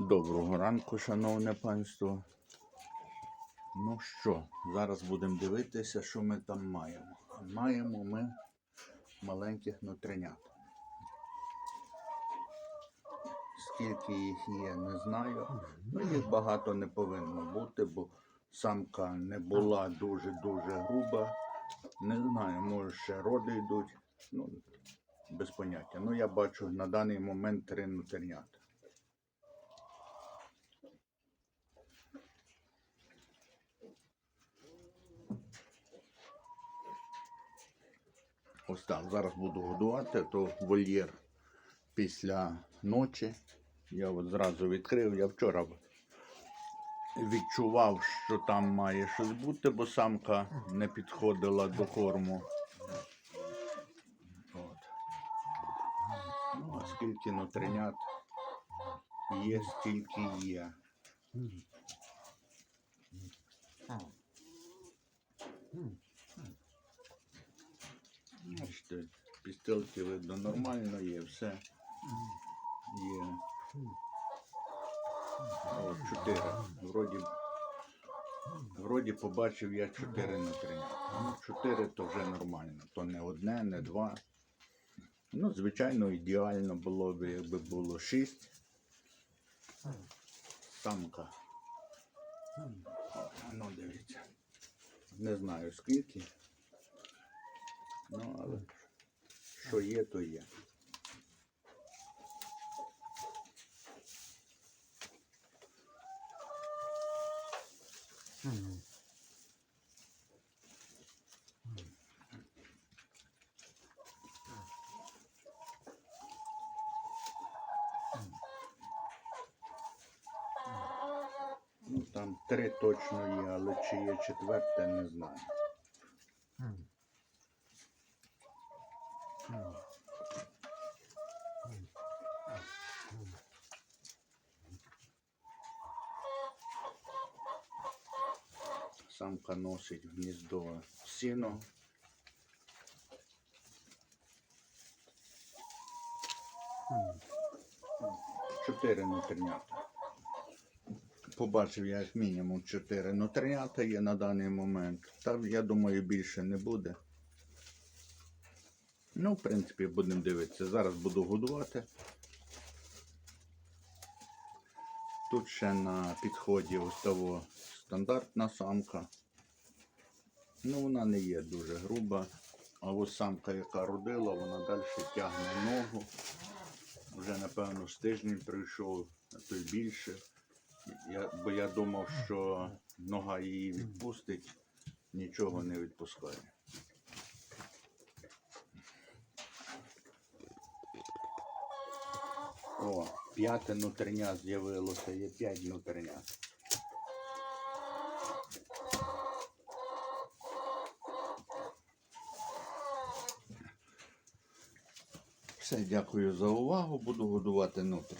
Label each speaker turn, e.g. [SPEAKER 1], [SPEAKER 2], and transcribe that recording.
[SPEAKER 1] Доброго ранку, шановне панство. Ну що, зараз будемо дивитися, що ми там маємо. Маємо ми маленьких нутринят. Скільки їх є, не знаю. Ну, їх багато не повинно бути, бо самка не була дуже-дуже груба. Не знаю, може ще роди йдуть. Ну, без поняття. Ну, я бачу на даний момент три нутринята. Ось так, зараз буду годувати, то вольєр після ночі. Я от зразу відкрив. Я вчора відчував, що там має щось бути, бо самка не підходила до корму. От. Ну, а скільки нутринят є, стільки є. Пістилки видно нормально є, все є. О, чотири. Вроді, вроді побачив я чотири нутринята. Ну, чотири то вже нормально. То не одне, не два. Ну, звичайно, ідеально було б, якби було шість. Самка. Ну, дивіться. Не знаю скільки. Ну, але що є, то є. Ну, там три точно є, але чи є четверте, не знаю. Самка носить гніздо сіно. Чотири нутринята. Побачив я як мінімум чотири нутринята є на даний момент. Та я думаю, більше не буде. Ну, в принципі, будемо дивитися. Зараз буду годувати. Тут ще на підході ось того стандартна самка. Ну, вона не є дуже груба. А ось самка, яка родила, вона далі тягне ногу. Вже, напевно, з тиждень прийшов, а то й більше. Я, бо я думав, що нога її відпустить, нічого не відпускає. О, п'яте нутрення з'явилося, є п'ять нутренят. Все, дякую за увагу. Буду годувати нутри.